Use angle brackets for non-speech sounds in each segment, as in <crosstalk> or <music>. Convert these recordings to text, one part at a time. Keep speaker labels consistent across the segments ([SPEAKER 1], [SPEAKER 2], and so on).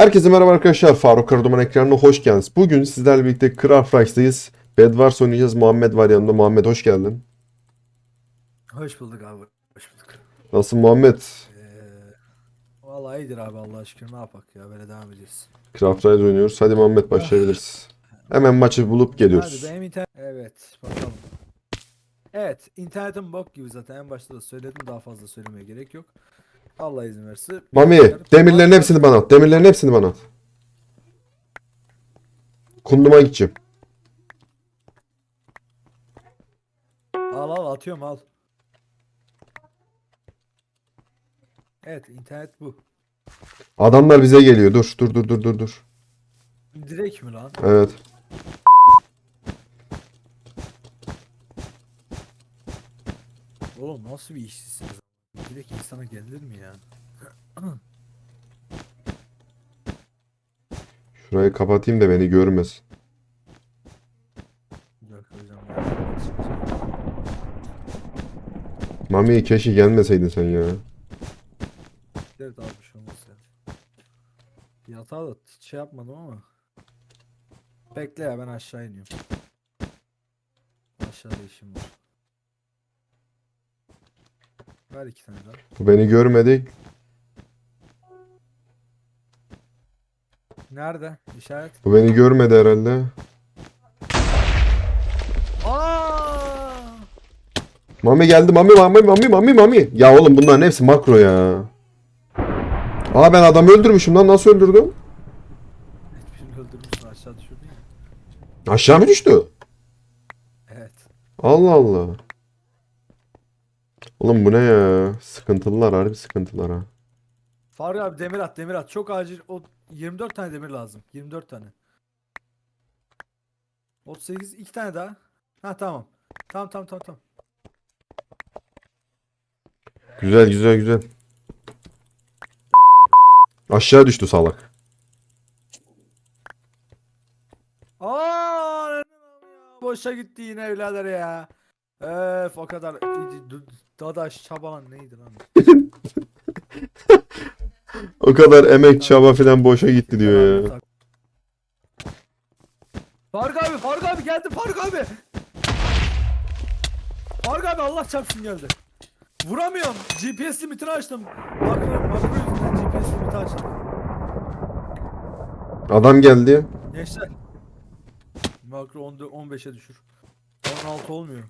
[SPEAKER 1] Herkese merhaba arkadaşlar. Faruk Karaduman ekranına hoş geldiniz. Bugün sizlerle birlikte Craft Rice'dayız. Bedwars oynayacağız. Muhammed var yanımda. Muhammed hoş geldin.
[SPEAKER 2] Hoş bulduk abi. Hoş bulduk.
[SPEAKER 1] Nasılsın Muhammed?
[SPEAKER 2] Ee, vallahi iyidir abi Allah aşkına ne yapak ya böyle devam edeceğiz.
[SPEAKER 1] Craft Rise oynuyoruz. Hadi Muhammed başlayabiliriz. Hemen maçı bulup geliyoruz.
[SPEAKER 2] Hadi benim internet... Evet bakalım. Evet internetim bok gibi zaten en başta da söyledim daha fazla söylemeye gerek yok. Allah izin verirse.
[SPEAKER 1] Mami demirlerin hepsini bana at. Demirlerin hepsini bana at. Kunduma gideceğim.
[SPEAKER 2] Al al atıyorum al. Evet internet bu.
[SPEAKER 1] Adamlar bize geliyor. Dur dur dur dur dur dur.
[SPEAKER 2] Direkt mi lan?
[SPEAKER 1] Evet.
[SPEAKER 2] Oğlum nasıl bir işsizsiniz? Direkt insana gelir mi ya?
[SPEAKER 1] Şurayı kapatayım da beni görmesin. Mami keşke gelmeseydin sen ya.
[SPEAKER 2] Evet abi bir şey olmaz ya. Yatağı da hiç şey yapmadım ama. Bekle ya ben aşağı iniyorum. Aşağıda işim var. Ver iki tane daha.
[SPEAKER 1] Bu beni görmedi.
[SPEAKER 2] Nerede? İşaret.
[SPEAKER 1] Bu beni görmedi herhalde.
[SPEAKER 2] Aa!
[SPEAKER 1] Mami geldi Mami Mami Mami Mami Mami. Ya oğlum bunların hepsi makro ya. Aa ben adamı öldürmüşüm lan nasıl öldürdüm?
[SPEAKER 2] Hiçbirini öldürmüşsün aşağı düşürdün ya.
[SPEAKER 1] Aşağı mı düştü?
[SPEAKER 2] Evet.
[SPEAKER 1] Allah Allah. Oğlum bu ne ya? Sıkıntılılar harbi sıkıntılar ha.
[SPEAKER 2] Faruk abi demir at demir at. Çok acil. O 24 tane demir lazım. 24 tane. 38 iki tane daha. Ha tamam. Tamam tamam tamam tamam.
[SPEAKER 1] Güzel güzel güzel. Aşağı düştü salak.
[SPEAKER 2] Aa. Boşa gitti yine evlader ya. Öf o kadar dadaş çabalan neydi lan? <laughs>
[SPEAKER 1] O kadar emek çaba falan boşa gitti diyor ya.
[SPEAKER 2] Faruk abi Faruk abi geldi Faruk abi. Faruk abi Allah çarpsın geldi. Vuramıyorum. GPS limitini açtım. Makro, makro yüzünden GPS limiti açtım.
[SPEAKER 1] Adam geldi.
[SPEAKER 2] Gençler. Makro 10 15'e düşür. 16 olmuyor.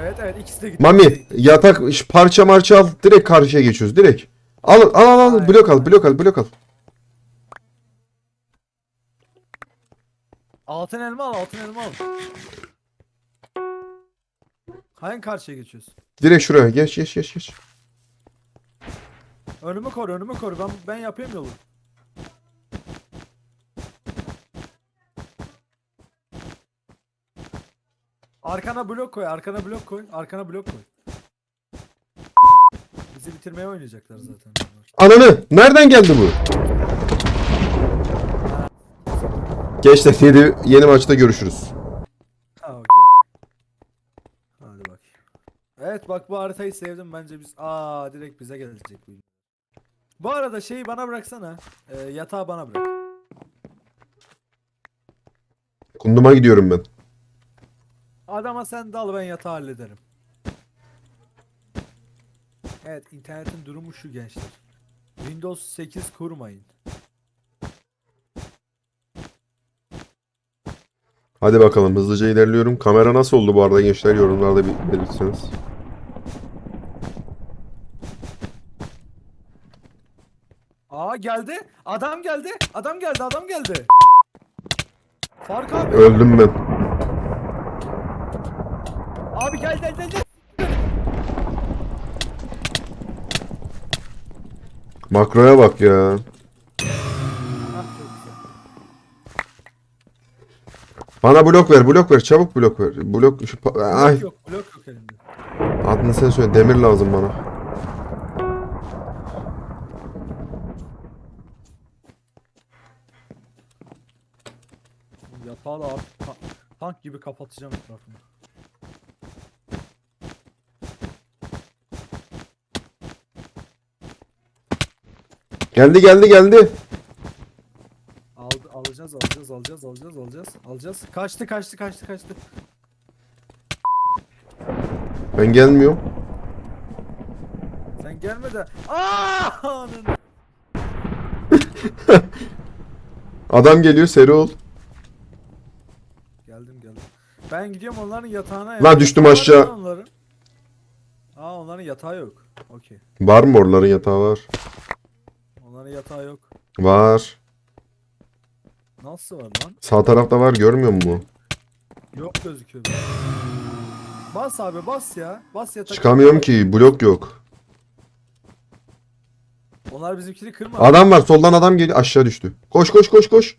[SPEAKER 2] Evet evet ikisi de gitti.
[SPEAKER 1] Mami yatak parça marça al direkt karşıya geçiyoruz direkt. Al al al al
[SPEAKER 2] Aynen,
[SPEAKER 1] blok al blok al blok al.
[SPEAKER 2] Altın elma al altın elma al. Hangi karşıya geçiyoruz?
[SPEAKER 1] Direkt şuraya geç geç geç geç.
[SPEAKER 2] Önümü koru önümü koru ben ben yapayım yolu. Arkana blok koy arkana blok koy arkana blok koy. Bizi bitirmeye oynayacaklar zaten. bunlar.
[SPEAKER 1] Ananı nereden geldi bu? Gençler yeni, yeni maçta görüşürüz.
[SPEAKER 2] Ha okey. Hadi bak. Evet bak bu haritayı sevdim bence biz. Aa direkt bize gelecek bu. Bu arada şeyi bana bıraksana. Ee, yatağı bana bırak.
[SPEAKER 1] Kunduma gidiyorum ben.
[SPEAKER 2] Adama sen dal ben yatağı hallederim. Evet internetin durumu şu gençler. Windows 8 kurmayın.
[SPEAKER 1] Hadi bakalım hızlıca ilerliyorum. Kamera nasıl oldu bu arada gençler yorumlarda bir belirtseniz.
[SPEAKER 2] Aa geldi. Adam geldi. Adam geldi. Adam geldi. Fark abi.
[SPEAKER 1] Öldüm ben.
[SPEAKER 2] Abi gel gel gel gel.
[SPEAKER 1] Makroya bak ya. Bana blok ver blok ver çabuk blok ver. Blok şu pa- ay
[SPEAKER 2] yok. Blok yok elimde.
[SPEAKER 1] adını sen söyle demir lazım bana.
[SPEAKER 2] Yatağı da ta- tank gibi kapatacağım etrafını.
[SPEAKER 1] Geldi geldi geldi.
[SPEAKER 2] Aldı, alacağız alacağız alacağız alacağız alacağız alacağız. Kaçtı kaçtı kaçtı kaçtı.
[SPEAKER 1] Ben gelmiyorum.
[SPEAKER 2] Sen gelme de. Aa! <laughs>
[SPEAKER 1] Adam geliyor seri ol.
[SPEAKER 2] Geldim geldim. Ben gidiyorum onların yatağına ya.
[SPEAKER 1] Lan düştüm
[SPEAKER 2] Yatağı var
[SPEAKER 1] aşağı.
[SPEAKER 2] Onların. Aa onların yatağı yok. Okey.
[SPEAKER 1] Var mı oraların yatağı var?
[SPEAKER 2] Onların yatağı yok.
[SPEAKER 1] Var.
[SPEAKER 2] Nasıl var lan?
[SPEAKER 1] Sağ tarafta var görmüyor musun?
[SPEAKER 2] Yok gözüküyor. Bas abi bas ya. Bas yatak.
[SPEAKER 1] Çıkamıyorum ki blok yok.
[SPEAKER 2] Onlar bizimkini kırma.
[SPEAKER 1] Adam var soldan adam geliyor aşağı düştü. Koş koş koş koş.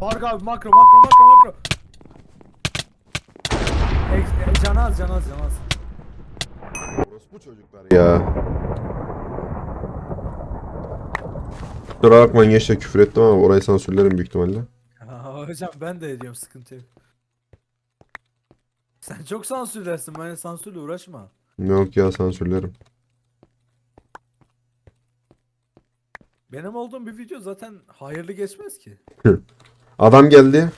[SPEAKER 2] Fark abi makro makro makro makro. Ex, e, canaz canaz canaz.
[SPEAKER 1] Bu çocuklar ya. Kusura bakmayın gençler küfür ettim ama orayı sansürlerim büyük ihtimalle.
[SPEAKER 2] Hocam ben de ediyorum sıkıntı yok. Sen çok sansürlersin ben sansürle uğraşma.
[SPEAKER 1] Yok ya sansürlerim.
[SPEAKER 2] Benim olduğum bir video zaten hayırlı geçmez ki.
[SPEAKER 1] Adam geldi.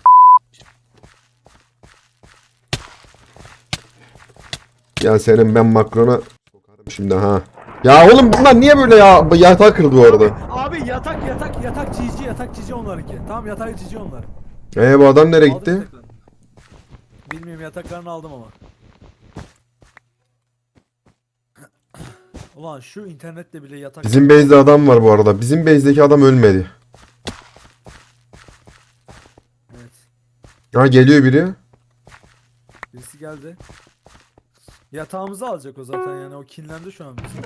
[SPEAKER 1] Ya senin ben makrona sokarım şimdi ha. Ya oğlum bunlar niye böyle ya? Yatağı kırıldı bu arada.
[SPEAKER 2] Abi yatak yatak yatak cici yatak cici onlarınki. Tamam yatak cici onlar.
[SPEAKER 1] Ee bu adam nereye
[SPEAKER 2] Aldım
[SPEAKER 1] gitti?
[SPEAKER 2] yataklarını. Bilmiyorum yataklarını aldım ama. <coughs> Ulan şu internette bile yatak
[SPEAKER 1] Bizim base'de adam var bu arada. Bizim base'deki adam ölmedi.
[SPEAKER 2] Evet.
[SPEAKER 1] Ha geliyor biri.
[SPEAKER 2] Birisi geldi. Yatağımızı alacak o zaten yani o kinlendi şu an bizim.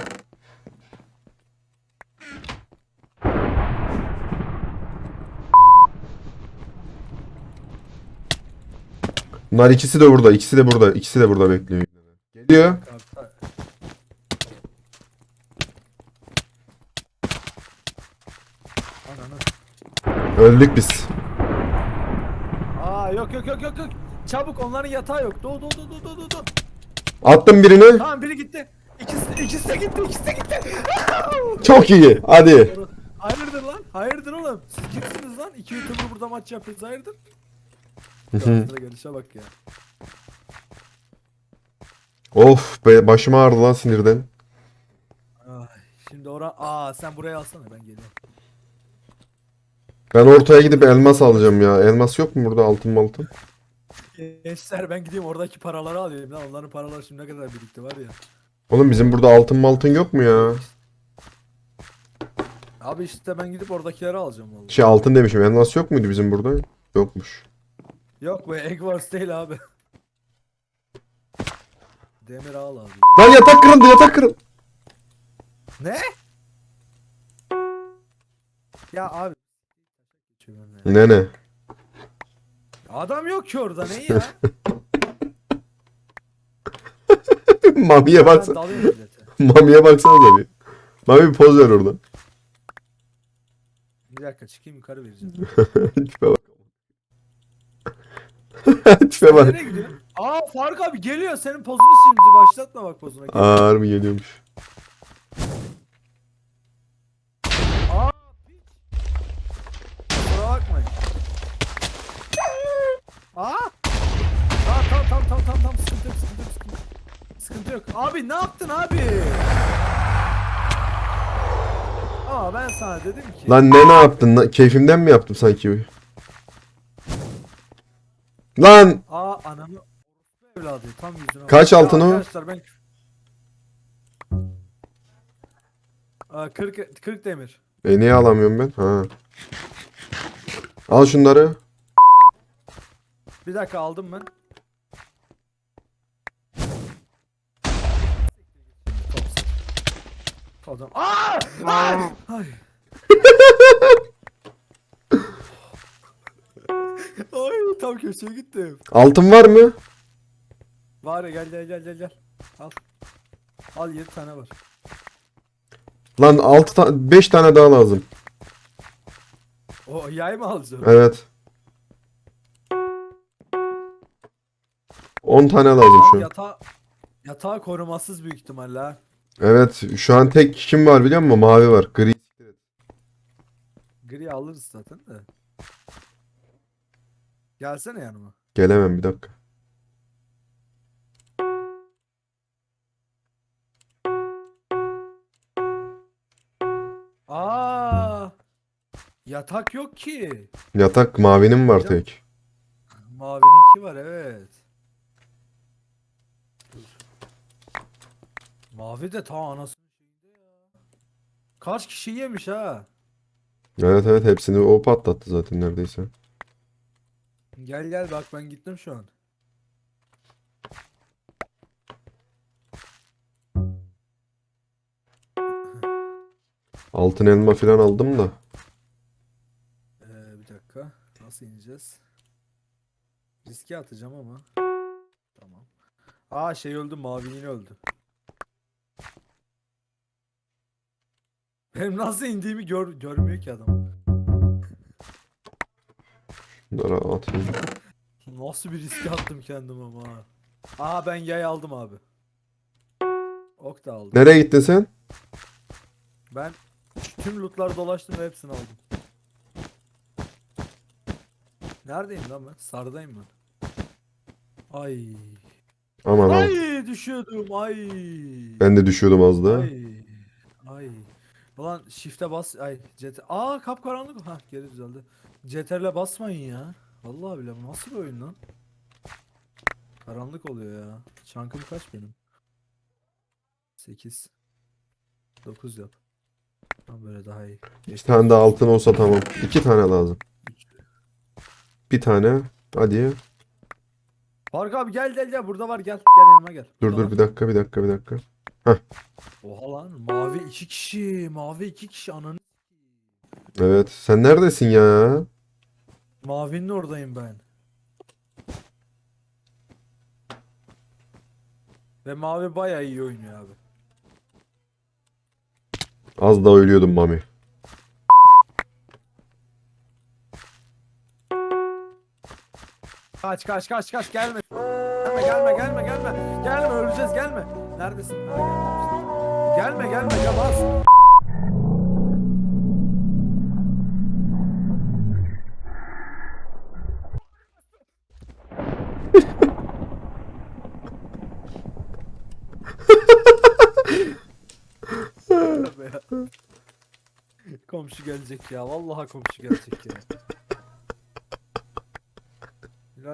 [SPEAKER 1] Bunlar ikisi de burada. ikisi de burada. ikisi de burada bekliyor. Geliyor. Öldük biz.
[SPEAKER 2] Aa yok yok yok yok yok. Çabuk onların yatağı yok. Do do do do do do do.
[SPEAKER 1] Attım birini.
[SPEAKER 2] Tamam biri gitti. İkisi, ikisi de gitti. ikisi de gitti. <laughs>
[SPEAKER 1] Çok iyi. Hadi.
[SPEAKER 2] Hayırdır lan? Hayırdır oğlum? Siz kimsiniz lan? İki YouTuber burada maç yapıyoruz. Hayırdır? Sıra gelişe bak ya.
[SPEAKER 1] of be başım ağrıdı lan sinirden.
[SPEAKER 2] Ay, şimdi ora Aa sen buraya alsana ben geliyorum.
[SPEAKER 1] Ben ortaya gidip elmas alacağım ya. Elmas yok mu burada altın altın?
[SPEAKER 2] Gençler ben gideyim oradaki paraları alayım lan. Onların paraları şimdi ne kadar birikti var ya.
[SPEAKER 1] Oğlum bizim burada altın altın yok mu ya?
[SPEAKER 2] Abi işte ben gidip oradakileri alacağım vallahi.
[SPEAKER 1] Şey altın demişim. Elmas yok muydu bizim burada? Yokmuş.
[SPEAKER 2] Yok be Egg Wars değil abi. Demir al abi.
[SPEAKER 1] Lan yatak kırıldı yatak kırıldı.
[SPEAKER 2] Ne? Ya abi.
[SPEAKER 1] Ne ne?
[SPEAKER 2] Adam yok ki orada ne ya? <laughs>
[SPEAKER 1] Mamiye
[SPEAKER 2] Ben
[SPEAKER 1] baksana.
[SPEAKER 2] dalıyorum millete. <laughs>
[SPEAKER 1] Mamiye baksana da bir. Mami bir poz ver orada.
[SPEAKER 2] Bir dakika çıkayım yukarı vereceğim. <laughs>
[SPEAKER 1] Tipe bak. Tipe bak.
[SPEAKER 2] Nereye gidiyorsun? Aa Faruk abi geliyor senin pozunu şimdi başlatma bak pozuna.
[SPEAKER 1] Aa harbi geliyormuş.
[SPEAKER 2] Abi ne yaptın abi? Aa ben sana dedim ki.
[SPEAKER 1] Lan ne ne yaptın? Lan Keyfimden mi yaptım sanki? Lan
[SPEAKER 2] Aa anamı evladı tam yüzüne. bak.
[SPEAKER 1] Kaç
[SPEAKER 2] Ya
[SPEAKER 1] altın o?
[SPEAKER 2] Arkadaşlar ben Aa, 40 40 demir.
[SPEAKER 1] e niye alamıyorum ben? Ha. Al şunları.
[SPEAKER 2] Bir dakika aldım ben. Adam. Aa! Aa! Ay. <laughs> Ay tam köşeye gittim.
[SPEAKER 1] Altın var mı?
[SPEAKER 2] Var ya gel gel gel gel gel. Al. Al 7 tane var.
[SPEAKER 1] Lan 6 tane 5 tane daha lazım.
[SPEAKER 2] O yay mı alacağım?
[SPEAKER 1] Evet. 10 tane lazım şu an.
[SPEAKER 2] Yatağı, yatağı korumasız büyük ihtimalle ha.
[SPEAKER 1] Evet şu an tek kim var biliyor musun? Mavi var. Gri.
[SPEAKER 2] Gri alırız zaten de. Gelsene yanıma.
[SPEAKER 1] Gelemem bir dakika.
[SPEAKER 2] Aa! Yatak yok ki.
[SPEAKER 1] Yatak mavinin var
[SPEAKER 2] Yok.
[SPEAKER 1] tek.
[SPEAKER 2] Mavininki var evet. Mavi de ta anasının şeyinde ya. Kaç kişi yemiş ha?
[SPEAKER 1] Evet evet hepsini o patlattı zaten neredeyse.
[SPEAKER 2] Gel gel bak ben gittim şu an.
[SPEAKER 1] Altın elma falan aldım da.
[SPEAKER 2] Ee, bir dakika. Nasıl ineceğiz? Riske atacağım ama. Tamam. Aa şey öldü mavinin öldü. Benim nasıl indiğimi gör, görmüyor ki adam.
[SPEAKER 1] Bunları atayım.
[SPEAKER 2] Nasıl bir riske attım kendim ama. ha. Aa ben yay aldım abi. Ok da aldım.
[SPEAKER 1] Nereye gittin sen?
[SPEAKER 2] Ben tüm lootları dolaştım ve hepsini aldım. Neredeyim lan ben? Sardayım ben. Ay.
[SPEAKER 1] Aman al.
[SPEAKER 2] Ay düşüyordum ay.
[SPEAKER 1] Ben de düşüyordum az da.
[SPEAKER 2] Ay. Ay. Ulan shift'e bas. Ay. CT. Aa kapkaranlık. Ha geri düzeldi. CTRL'e basmayın ya. Vallahi bile bu nasıl bir oyun lan? Karanlık oluyor ya. Çankım kaç benim? 8 9 yap. Tam böyle daha iyi.
[SPEAKER 1] Bir tane de altın olsa tamam. İki tane lazım. Bir tane. Hadi.
[SPEAKER 2] Faruk abi gel gel gel burada var gel. Gel yanıma gel.
[SPEAKER 1] Dur
[SPEAKER 2] Burada
[SPEAKER 1] dur
[SPEAKER 2] var.
[SPEAKER 1] bir dakika bir dakika bir dakika.
[SPEAKER 2] Oha lan mavi iki kişi. Mavi iki kişi ananı.
[SPEAKER 1] Evet. Sen neredesin ya?
[SPEAKER 2] Mavinin oradayım ben. Ve mavi bayağı iyi oynuyor abi.
[SPEAKER 1] Az daha ölüyordum Mami.
[SPEAKER 2] Kaç kaç kaç kaç gelme. Gelme gelme gelme gelme. Öleceğiz gelme. Neredesin? Gelme gelme ya. Komşu gelecek ya. Vallahi komşu gelecek ya.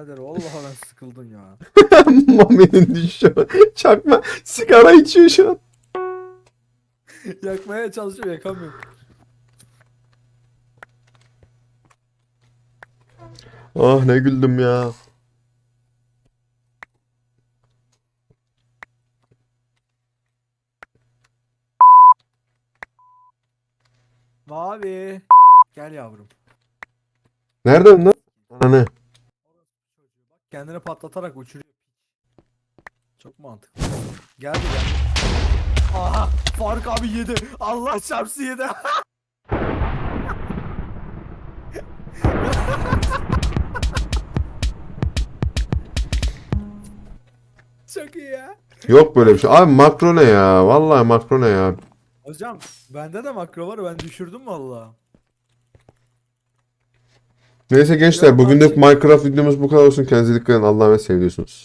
[SPEAKER 2] Birader vallahi ben sıkıldım ya. <laughs>
[SPEAKER 1] Mami'nin düşüyor. Çakma. Sigara içiyor şu an.
[SPEAKER 2] Yakmaya çalışıyorum yakamıyorum.
[SPEAKER 1] Ah ne güldüm ya.
[SPEAKER 2] Mavi. Gel yavrum.
[SPEAKER 1] Nereden lan? Ananı.
[SPEAKER 2] Kendini patlatarak uçuruyor. Çok mantıklı. Geldi gel. Aha! Faruk abi yedi. Allah çarpsın yedi. <laughs> Çok iyi ya.
[SPEAKER 1] Yok böyle bir şey. Abi makro ne ya? Vallahi makro ne ya?
[SPEAKER 2] Hocam bende de makro var ben düşürdüm valla.
[SPEAKER 1] Neyse gençler bugünlük. Minecraft videomuz bu kadar olsun. Kendinize dikkat edin. Allah'a emanet seviyorsunuz.